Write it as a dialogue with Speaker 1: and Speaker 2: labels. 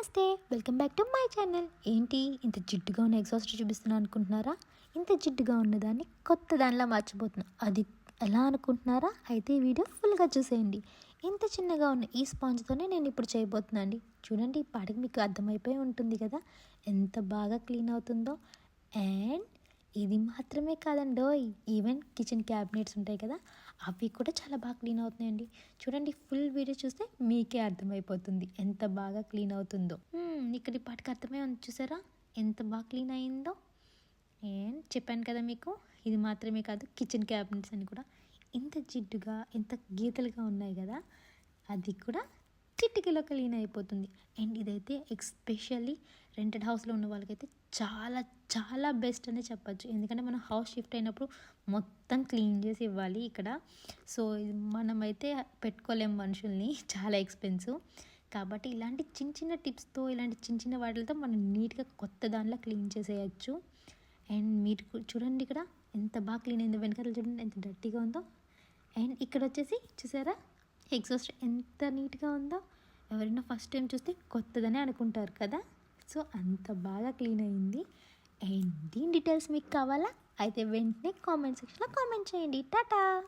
Speaker 1: నమస్తే welcome back to my channel. ఏంటి ఇంత జిడ్డుగా ఉన్న ఎగ్జాస్ట్ చూపిస్తున్నా అనుకుంటున్నారా? ఇంత జిడ్డుగా ఉన్నదాన్ని కొత్త దానిలా మార్చిపోతున్నా అది ఎలా అనుకుంటున్నారా? అయితే ఈ వీడియో ఫుల్గా చూసేయండి. ఇంత చిన్నగా ఉన్న ఈ స్పాంజ్తోనే నేను ఇప్పుడు చేయబోతున్నా అండి చూడండి ఈ పాటికి మీకు అర్థమైపోయి ఉంటుంది కదా ఎంత బాగా క్లీన్ అవుతుందో. అండ్ ఇది మాత్రమే కాదండి ఈవెన్ కిచెన్ క్యాబినెట్స్ ఉంటాయి కదా అవి కూడా చాలా బాగా క్లీన్ అవుతున్నాయండి. చూడండి ఫుల్ వీడియో చూస్తే మీకే అర్థమైపోతుంది ఎంత బాగా క్లీన్ అవుతుందో. ఇక్కడి ఇక్కడ పాటికి అర్థమై ఉంది చూసారా? ఎంత బాగా క్లీన్ అయిందో. అండ్ చెప్పాను కదా మీకు ఇది మాత్రమే కాదు కిచెన్ క్యాబినెట్స్ అని కూడా. ఇంత జిడ్డుగా ఇంత గీతలుగా ఉన్నాయి కదా అది కూడా చిటికలో క్లీన్ అయిపోతుంది. అండ్ ఇదైతే ఎక్స్పెషల్లీ రెంటెడ్ హౌస్లో ఉన్న వాళ్ళకైతే చాలా చాలా బెస్ట్ అనే చెప్పచ్చు. ఎందుకంటే మనం హౌస్ షిఫ్ట్ అయినప్పుడు మొత్తం క్లీన్ చేసి ఇవ్వాలి ఇక్కడ. సో మనమైతే పెట్టుకోలేం మనుషుల్ని చాలా ఎక్స్పెన్సివ్. కాబట్టి ఇలాంటి చిన్న చిన్న టిప్స్తో ఇలాంటి చిన్న చిన్న వాటితో మనం నీట్గా కొత్త దానిలో క్లీన్ చేసేయచ్చు. అండ్ మీరు చూడండి ఇక్కడ ఎంత బాగా క్లీన్ అయిందో వెనకాల చూడండి ఎంత డర్టీగా ఉందో. అండ్ ఇక్కడ వచ్చేసి చూసారా? ఎగ్జాస్ట్ ఎంత నీట్గా ఉందో. ఎవరైనా ఫస్ట్ టైం చూస్తే కొత్తదనే అనుకుంటారు కదా. సో అంత బాగా క్లీన్ అయింది. అండ్ దీని డీటెయిల్స్ మీకు కావాలా? అయితే వెంటనే కామెంట్ సెక్షన్లో కామెంట్ చేయండి. టాటా!